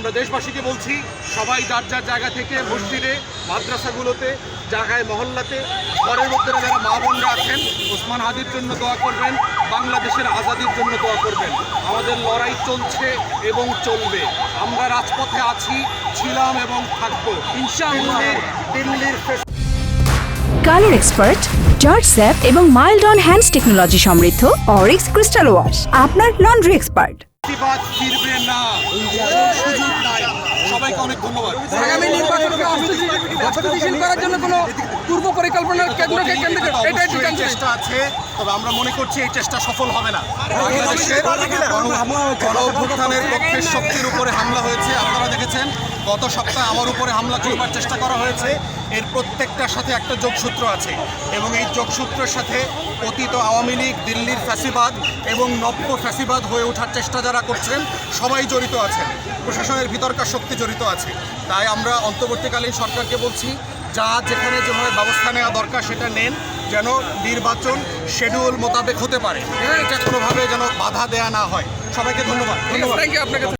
আমরা দেশবাসীকে বলছি সবাই যার যার জায়গা থেকে মসজিদে মাদ্রাসাগুলোতে জায়গায় মহল্লাতে ঘরের মধ্যে যারা মা বোনরা আছেন ওসমান হাদির জন্য দোয়া করবেন বাংলাদেশের আজাদির জন্য দোয়া করবেন। আমাদের লড়াই চলছে এবং চলবে। আমরা রাজপথে আছি ছিলাম এবং থাকব। দিল্লির দিল্লির কালার এক্সপার্ট জর্জ স্যাপ এবং মাইল্ড অন হ্যান্ডস টেকনোলজি সমৃদ্ধ অরিক্স ক্রিস্টাল ওয়াশ আপনার লন্ড্রি এক্সপার্ট। প্রতিবাদ ফিরবে না। সুযোগ নাই। সবাইকে অনেক ধন্যবাদ। আগামী নির্বাচনকে অস্থিতিশীল অস্থিতিশীল করার জন্য কোনো পূর্ব পরিকল্পনার কেন্দ্রকে কেন্দ্র এটা একটু অবশ্যই জানতে চাই। চেষ্টা আছে তবে আমরা মনে করছি এই চেষ্টা সফল হবে না। পক্ষের শক্তির উপরে হামলা হয়েছে। আপনারা দেখেছেন গত সপ্তাহে আমার উপরে হামলা করবার চেষ্টা করা হয়েছে। এর প্রত্যেকটার সাথে একটা যোগসূত্র আছে এবং এই যোগসূত্রের সাথে অতীত আওয়ামী লীগ, দিল্লির ফ্যাসিবাদ এবং নব্য ফ্যাসিবাদ হয়ে ওঠার চেষ্টা যারা করছেন, সবাই জড়িত আছেন। প্রশাসনের ভিতরকার শক্তি জড়িত আছে। তাই আমরা অন্তর্বর্তীকালীন সরকারকে বলছি, যা যেখানে যেভাবে ব্যবস্থা নেওয়া দরকার সেটা নেন, যেন নির্বাচন শিডিউল মোতাবেক হতে পারে। এটা কোনোভাবে যেন বাধা দেয়া না হয়। সবাইকে ধন্যবাদ। ধন্যবাদ